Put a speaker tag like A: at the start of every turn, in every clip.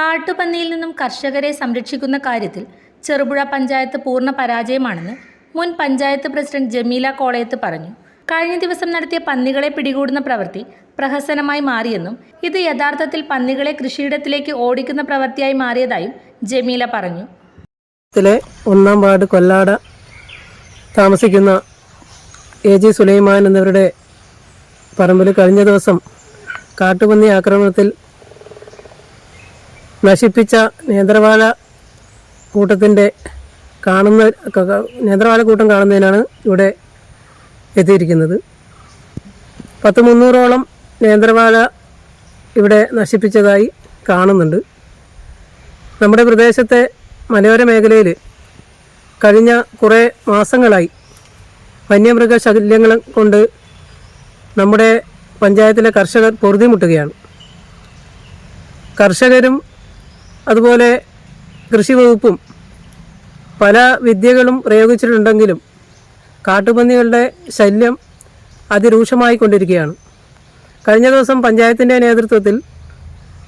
A: കാട്ടുപന്നിയിൽ നിന്നും കർഷകരെ സംരക്ഷിക്കുന്ന കാര്യത്തിൽ ചെറുപുഴ പഞ്ചായത്ത് പൂർണ പരാജയമാണെന്ന് മുൻ പഞ്ചായത്ത് പ്രസിഡന്റ് ജമീല കോളയത്ത് പറഞ്ഞു. കഴിഞ്ഞ ദിവസം നടത്തിയ പന്നികളെ പിടികൂടുന്ന പ്രവൃത്തി പ്രഹസനമായി മാറിയെന്നും ഇത് യഥാർത്ഥത്തിൽ പന്നികളെ കൃഷിയിടത്തിലേക്ക് ഓടിക്കുന്ന പ്രവൃത്തിയായി മാറിയതായും ജമീല പറഞ്ഞു.
B: ഒന്നാം വാർഡ് കൊല്ലാട താമസിക്കുന്ന എ ജി സുലൈമാൻ എന്നിവരുടെ പറമ്പിൽ കഴിഞ്ഞ ദിവസം കാട്ടുപന്നി ആക്രമണത്തിൽ നശിപ്പിച്ച നേന്ത്രവാല കൂട്ടത്തിന്റെ കാണുന്ന നേന്ത്രവാഴ കൂട്ടം കാണുന്നതിനാണ് ഇവിടെ എത്തിയിരിക്കുന്നത്. പത്ത് മുന്നൂറോളം നേന്ത്രവാല ഇവിടെ നശിപ്പിച്ചതായി കാണുന്നുണ്ട്. നമ്മുടെ പ്രദേശത്തെ മലയോര മേഖലയിൽ കഴിഞ്ഞ കുറേ മാസങ്ങളായി വന്യമൃഗ ശല്യങ്ങൾ കൊണ്ട് നമ്മുടെ പഞ്ചായത്തിലെ കർഷകർ പൊറുതിമുട്ടുകയാണ്. കർഷകരും അതുപോലെ കൃഷി വകുപ്പും പല വിദ്യകളും പ്രയോഗിച്ചിട്ടുണ്ടെങ്കിലും കാട്ടുപന്നികളുടെ ശല്യം അതിരൂക്ഷമായി കൊണ്ടിരിക്കുകയാണ്. കഴിഞ്ഞ ദിവസം പഞ്ചായത്തിന്റെ നേതൃത്വത്തിൽ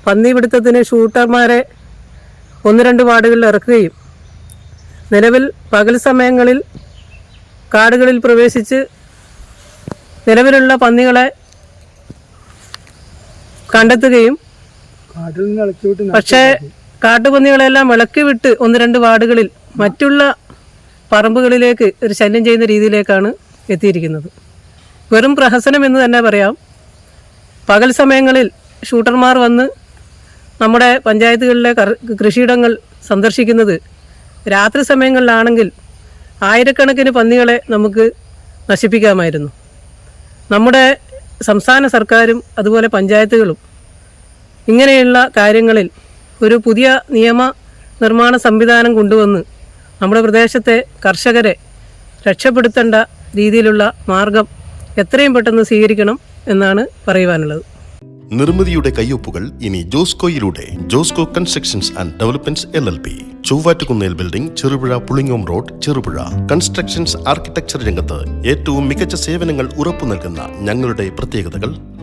B: പന്നിപിടുത്തത്തിന് ഷൂട്ടർമാരെ ഒന്ന് രണ്ട് വാർഡുകളിൽ ഇറക്കുകയും നിലവിൽ പകൽ സമയങ്ങളിൽ കാടുകളിൽ പ്രവേശിച്ച് നിലവിലുള്ള പന്നികളെ കണ്ടെത്തുകയും പക്ഷേ കാട്ടുപന്നികളെല്ലാം വിളക്ക് വിട്ട് ഒന്ന് രണ്ട് വാർഡുകളിൽ മറ്റുള്ള പറമ്പുകളിലേക്ക് ഒരു ശല്യം ചെയ്യുന്ന രീതിയിലേക്കാണ് എത്തിയിരിക്കുന്നത്. വെറും പ്രഹസനം എന്ന് തന്നെ പറയാം. പകൽ സമയങ്ങളിൽ ഷൂട്ടർമാർ വന്ന് നമ്മുടെ പഞ്ചായത്തുകളിലെ കൃഷിയിടങ്ങൾ സന്ദർശിക്കുന്നത് രാത്രി സമയങ്ങളിലാണെങ്കിൽ ആയിരക്കണക്കിന് പന്നികളെ നമുക്ക് നശിപ്പിക്കാമായിരുന്നു. നമ്മുടെ സംസ്ഥാന സർക്കാരും അതുപോലെ പഞ്ചായത്തുകളും ഇങ്ങനെയുള്ള കാര്യങ്ങളിൽ ഒരു പുതിയ നിയമ നിർമ്മാണ സംവിധാനം കൊണ്ടുവന്ന് നമ്മുടെ പ്രദേശത്തെ കർഷകരെ രക്ഷപ്പെടുത്തേണ്ട രീതിയിലുള്ള മാർഗം എത്രയും പെട്ടെന്ന് സ്വീകരിക്കണം എന്നാണ് പറയുവാനുള്ളത്.
C: നിർമ്മിതിയുടെ കയ്യൊപ്പുകൾ ഇനി ജോസ്കോയിലൂടെ Josco constructions and developments L L P Chovvattukunnel building Cherupuzha Pulingome road Cherupuzha. Constructions architecture രംഗത്ത് ഏറ്റവും മികച്ച സേവനങ്ങൾ ഉറപ്പു നൽകുന്ന ഞങ്ങളുടെ പ്രത്യേകതകൾ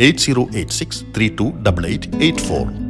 C: Eight zero eight six three two double eight eight four